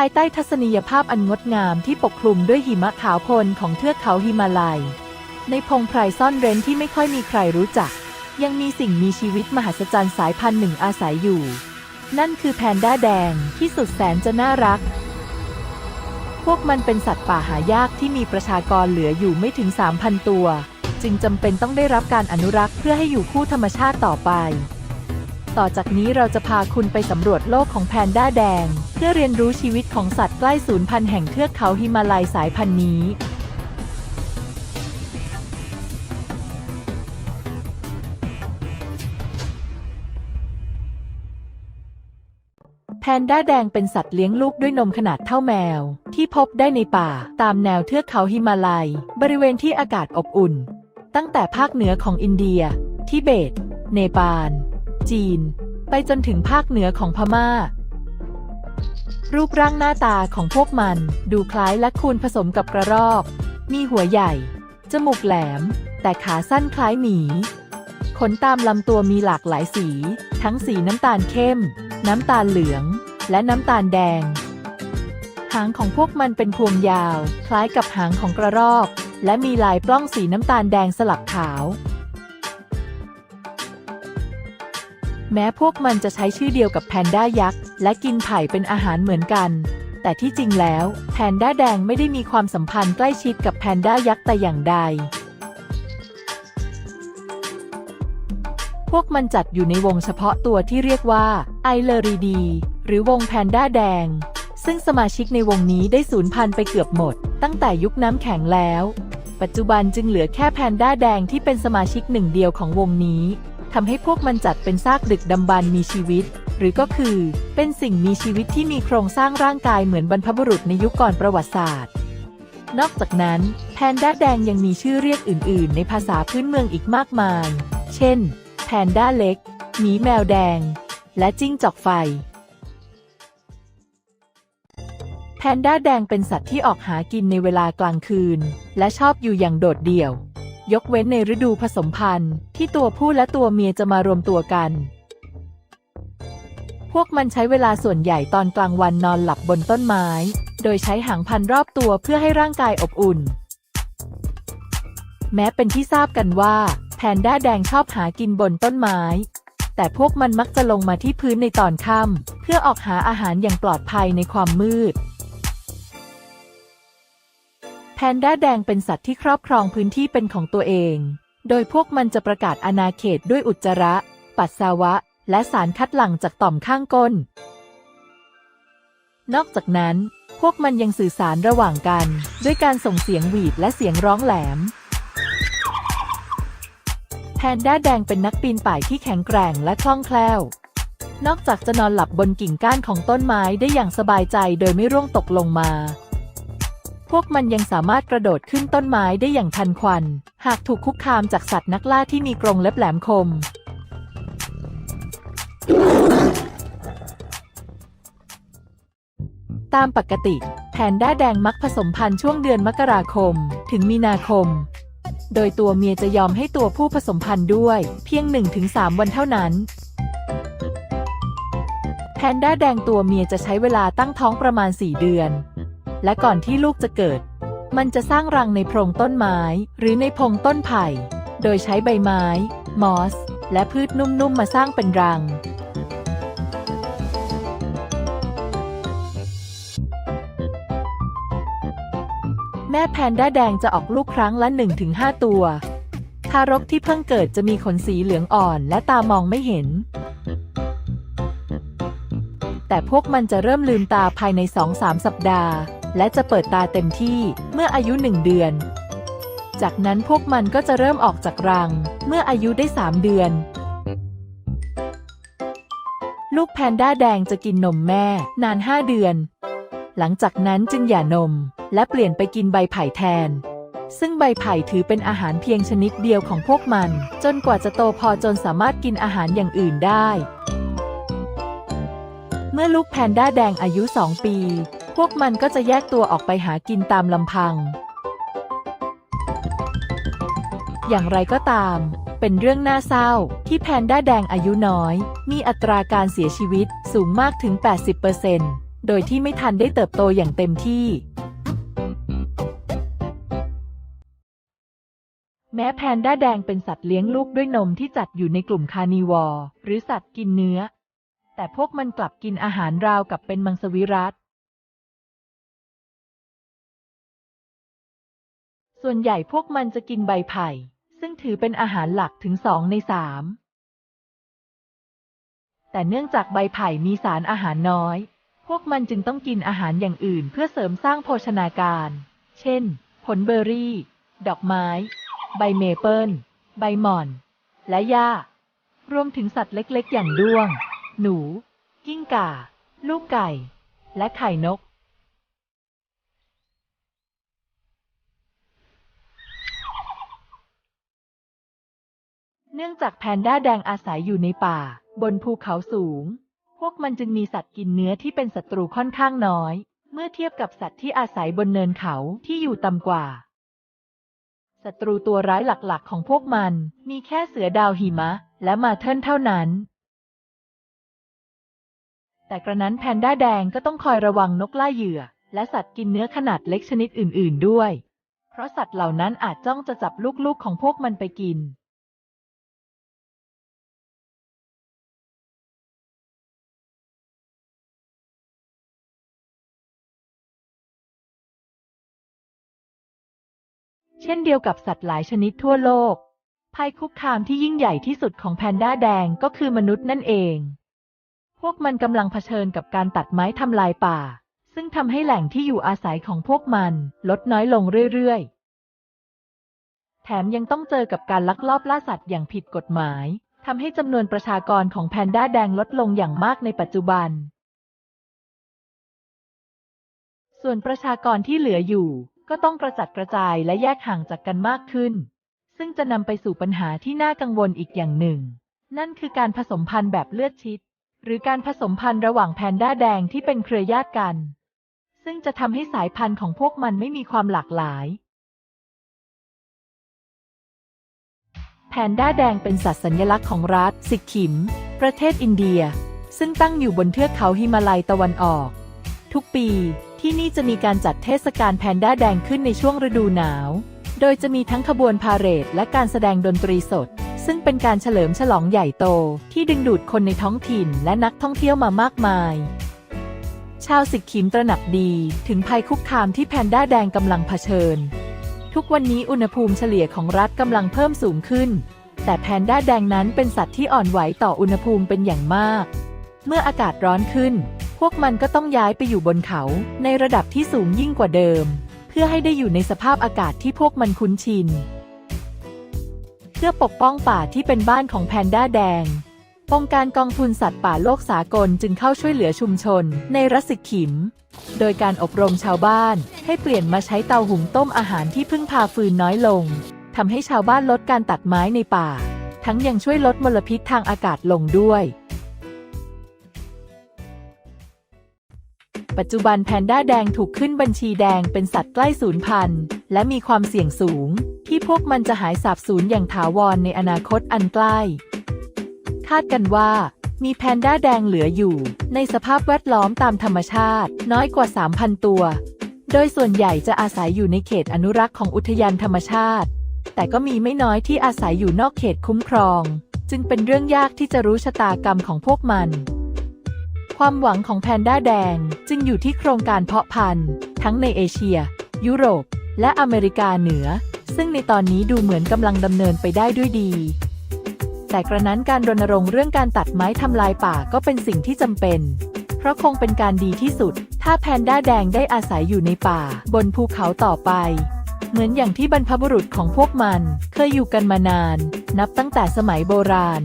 ภายใต้ทัศนียภาพอันงดงามที่ปกคลุมด้วยหิมะขาวโพลนของเทือกเขาหิมาลัย ในพงไพรซ่อนเร้นที่ไม่ค่อยมีใครรู้จัก ยังมีสิ่งมีชีวิตมหัศจรรย์สายพันธุ์หนึ่งอาศัยอยู่ นั่นคือแพนด้าแดงที่สุดแสนจะน่ารัก พวกมันเป็นสัตว์ป่าหายากที่มีประชากรเหลืออยู่ไม่ถึง 3,000 ตัว จึงจำเป็นต้องได้รับการอนุรักษ์เพื่อให้อยู่คู่ธรรมชาติต่อไป ต่อจากนี้เราจะพาคุณไปสำรวจโลกของแพนด้าแดง เพื่อเรียนรู้ชีวิตของสัตว์ใกล้สูญพันธุ์แห่งเทือกเขาหิมาลัยสายพันธุ์นี้ แพนด้าแดงเป็นสัตว์เลี้ยงลูกด้วยนมขนาดเท่าแมว ที่พบได้ในป่าตามแนวเทือกเขาหิมาลัย บริเวณที่อากาศอบอุ่น ตั้งแต่ภาคเหนือของอินเดีย ทิเบต เนปาล จีน ไปจนถึงภาคเหนือของพม่า รูปร่างหน้าตาของพวกมันดูคล้ายและคูนผสมกับกระรอก มีหัวใหญ่ จมูกแหลม แต่ขาสั้นคล้ายหมี ขนตามลำตัวมีหลากหลายสี ทั้งสีน้ำตาลเข้ม น้ำตาลเหลือง และน้ำตาลแดง หางของพวกมันเป็นพวงยาว คล้ายกับหางของกระรอก และมีลายปล้องสีน้ำตาลแดงสลับขาว แม้พวกมันจะใช้ชื่อเดียวกับแพนด้ายักษ์และกินไผ่เป็นอาหารเหมือนกัน แต่ที่จริงแล้วแพนด้าแดงไม่ได้มีความสัมพันธ์ใกล้ชิดกับแพนด้ายักษ์แต่อย่างใด พวกมันจัดอยู่ในวงเฉพาะตัวที่เรียกว่าไอเลอรีดี หรือวงแพนด้าแดง ซึ่งสมาชิกในวงนี้ได้สูญพันธุ์ไปเกือบหมด ตั้งแต่ยุคน้ำแข็งแล้ว ปัจจุบันจึงเหลือแค่แพนด้าแดงที่เป็นสมาชิกหนึ่งเดียวของวงนี้ ทำให้พวกมันจัดเป็นซากดึกดำบรรมีชีวิต หรือก็คือ เป็นสิ่งมีชีวิตที่มีโครงสร้างร่างกายเหมือนบรรพบุรุษในยุคก่อนประวัติศาสตร์ นอกจากนั้น แพนด้าแดงยังมีชื่อเรียกอื่น ๆ ในภาษาพื้นเมืองอีกมากมาย เช่น แพนด้าเล็ก หมีแมวแดง และจิ้งจอกไฟแพนด้าแดงเป็นสัตว์ที่ออกหากินในเวลากลางคืน และชอบอยู่อย่างโดดเดี่ยว ยกเว้นในฤดูผสมพันธุ์ ที่ตัวผู้และตัวเมียจะมารวมตัวกัน พวกมันใช้เวลาส่วนใหญ่ตอนกลางวันนอนหลับบนต้นไม้ โดยใช้หางพันรอบตัวเพื่อให้ร่างกายอบอุ่น แม้เป็นที่ทราบกันว่า แพนด้าแดงชอบหากินบนต้นไม้ แต่พวกมันมักจะลงมาที่พื้นในตอนค่ำเพื่อออกหาอาหารอย่างปลอดภัยในความมืด นด้าแดงเป็นสัตว์ที่ครอบครองพื้นที่เป็นของตัวเอง โดยพวกมันจะประกาศอาณาเขตด้วยอุจจาระ ปัสสาวะ และสารคัดหลั่งจากต่อมข้างก้น นอกจากนั้น พวกมันยังสื่อสารระหว่างกัน ด้วยการส่งเสียงหวีดและเสียงร้องแหลม แพนด้าแดงเป็นนักปีนป่ายที่แข็งแกร่งและคล่องแคล่ว นอกจากจะนอนหลับบนกิ่งก้านของต้นไม้ได้อย่างสบายใจโดยไม่ร่วงตกลงมา พวกมันยังสามารถกระโดดขึ้นต้นไม้ได้อย่างทันควัน หากถูกคุกคามจากสัตว์นักล่าที่มีกรงเล็บแหลมคม ตามปกติ แพนด้าแดงมักผสมพันธุ์ช่วงเดือนมกราคม ถึงมีนาคม โดยตัวเมียจะยอมให้ตัวผู้ผสมพันธุ์ด้วย เพียง 1-3 วันเท่านั้นแพนด้าแดงตัวเมียจะใช้เวลาตั้งท้องประมาณ 4 เดือน และก่อนที่ลูกจะเกิด มันจะสร้างรังในโพรงต้นไม้ หรือในพงต้นไผ่ โดยใช้ใบไม้ มอส และพืชนุ่มๆมาสร้างเป็นรัง แม่แพนด้าแดงจะออกลูกครั้งละ 1-5 ตัว ทารกที่เพิ่งเกิดจะมีขนสีเหลืองอ่อนและตามองไม่เห็นแต่พวกมันจะเริ่มลืมตาภายใน 2-3 สัปดาห์ และจะเปิดตาเต็มที่เมื่ออายุ1เดือน จากนั้นพวกมันก็จะเริ่มออกจากรัง เมื่ออายุได้3เดือน ลูกแพนด้าแดงจะกินนมแม่นาน5เดือน หลังจากนั้นจึงหย่านม และเปลี่ยนไปกินใบไผ่แทน ซึ่งใบไผ่ถือเป็นอาหารเพียงชนิดเดียวของพวกมัน จนกว่าจะโตพอจนสามารถกินอาหารอย่างอื่นได้ เมื่อลูกแพนด้าแดงอายุ2ปี พวกมันก็จะแยกตัวออกไปหากินตามลำพัง อย่างไรก็ตาม เป็นเรื่องน่าเศร้าที่แพนด้าแดงอายุน้อย มีอัตราการเสียชีวิตสูงมากถึง 80%โดยที่ไม่ทันได้เติบโตอย่างเต็มที่ แม้แพนด้าแดงเป็นสัตว์เลี้ยงลูกด้วยนมที่จัดอยู่ในกลุ่มคานิวอร์หรือสัตว์กินเนื้อ แต่พวกมันกลับกินอาหารราวกับเป็นมังสวิรัต ส่วนใหญ่พวกมันจะกินใบไผ่ ซึ่งถือเป็นอาหารหลักถึงสองในสามแต่เนื่องจากใบไผ่มีสารอาหารน้อย พวกมันจึงต้องกินอาหารอย่างอื่นเพื่อเสริมสร้างโภชนาการ เช่น ผลเบอร์รี่ ดอกไม้ ใบเมเปิล ใบหม่อน และหญ้า รวมถึงสัตว์เล็กๆ อย่างด้วง หนู กิ้งก่า ลูกไก่ และไข่นก เนื่องจากแพนด้าแดงอาศัยอยู่ในป่า บนภูเขาสูง พวกมันจึงมีสัตว์กินเนื้อที่เป็นศัตรูค่อนข้างน้อย เมื่อเทียบกับสัตว์ที่อาศัยบนเนินเขาที่อยู่ต่ำกว่า ศัตรูตัวร้ายหลักๆ ของพวกมันมีแค่เสือดาวหิมะ และมาเทิลเท่านั้น แต่กระนั้นแพนด้าแดงก็ต้องคอยระวังนกล่าเหยื่อ และสัตว์กินเนื้อขนาดเล็กชนิดอื่น ๆ ด้วย เพราะสัตว์เหล่านั้นอาจจ้องจะจับลูกๆของพวกมันไปกิน เช่นเดียวกับสัตว์หลายชนิดทั่วโลก ภัยคุกคามที่ยิ่งใหญ่ที่สุดของแพนด้าแดงก็คือมนุษย์นั่นเอง พวกมันกำลังเผชิญกับการตัดไม้ทำลายป่า ซึ่งทำให้แหล่งที่อยู่อาศัยของพวกมันลดน้อยลงเรื่อยๆ แถมยังต้องเจอกับการลักลอบล่าสัตว์อย่างผิดกฎหมายทำให้จำนวนประชากรของแพนด้าแดงลดลงอย่างมากในปัจจุบัน ส่วนประชากรที่เหลืออยู่ ก็ต้องกระจัดกระจายและแยกห่างจากกันมากขึ้น ซึ่งจะนำไปสู่ปัญหาที่น่ากังวลอีกอย่างหนึ่ง นั่นคือการผสมพันธุ์แบบเลือดชิด หรือการผสมพันธุ์ระหว่างแพนด้าแดงที่เป็นเครือญาติกัน ซึ่งจะทำให้สายพันธุ์ของพวกมันไม่มีความหลากหลาย แพนด้าแดงเป็นสัตว์สัญลักษณ์ของรัฐ สิกขิม ประเทศอินเดีย ซึ่งตั้งอยู่บนเทือกเขาฮิมาลัยตะวันออก ทุกปี ที่นี่จะมีการจัดเทศกาลแพนด้าแดงขึ้นในช่วงฤดูหนาว โดยจะมีทั้งขบวนพาเหรดและการแสดงดนตรีสด ซึ่งเป็นการเฉลิมฉลองใหญ่โต ที่ดึงดูดคนในท้องถิ่นและนักท่องเที่ยวมามากมาย ชาวสิกขิมตระหนักดีถึงภัยคุกคามที่แพนด้าแดงกำลังเผชิญ ทุกวันนี้อุณหภูมิเฉลี่ยของรัฐกำลังเพิ่มสูงขึ้น แต่แพนด้าแดงนั้นเป็นสัตว์ที่อ่อนไหวต่ออุณหภูมิเป็นอย่างมาก เมื่ออากาศร้อนขึ้น พวกมันก็ต้องย้ายไปอยู่บนเขาในระดับที่สูงยิ่งกว่าเดิม เพื่อให้ได้อยู่ในสภาพอากาศที่พวกมันคุ้นชิน เพื่อปกป้องป่าที่เป็นบ้านของแพนด้าแดง องค์การกองทุนสัตว์ป่าโลกสากลจึงเข้าช่วยเหลือชุมชนในรัสิกขิม โดยการอบรมชาวบ้านให้เปลี่ยนมาใช้เตาหุงต้มอาหารที่พึ่งพาฟืนน้อยลงทำให้ชาวบ้านลดการตัดไม้ในป่า ทั้งยังช่วยลดมลพิษทางอากาศลงด้วย ปัจจุบันแพนด้าแดงถูกขึ้นบัญชีแดงเป็นสัตว์ใกล้สูญพันธุ์ และมีความเสี่ยงสูง ที่พวกมันจะหายสาบสูญอย่างถาวรในอนาคตอันใกล้ คาดกันว่า มีแพนด้าแดงเหลืออยู่ ในสภาพแวดล้อมตามธรรมชาติ น้อยกว่า 3,000 ตัว โดยส่วนใหญ่จะอาศัยอยู่ในเขตอนุรักษ์ของอุทยานธรรมชาติ แต่ก็มีไม่น้อยที่อาศัยอยู่นอกเขตคุ้มครอง จึงเป็นเรื่องยากที่จะรู้ชะตากรรมของพวกมัน ความหวังของแพนด้าแดงจึงอยู่ที่โครงการเพาะพันธุ์ ทั้งในเอเชีย ยุโรป และอเมริกาเหนือ ซึ่งในตอนนี้ดูเหมือนกำลังดำเนินไปได้ด้วยดี แต่กระนั้นการรณรงค์เรื่องการตัดไม้ทำลายป่าก็เป็นสิ่งที่จำเป็น เพราะคงเป็นการดีที่สุด ถ้าแพนด้าแดงได้อาศัยอยู่ในป่า บนภูเขาต่อไป เหมือนอย่างที่บรรพบุรุษของพวกมัน เคยอยู่กันมานาน นับตั้งแต่สมัยโบราณ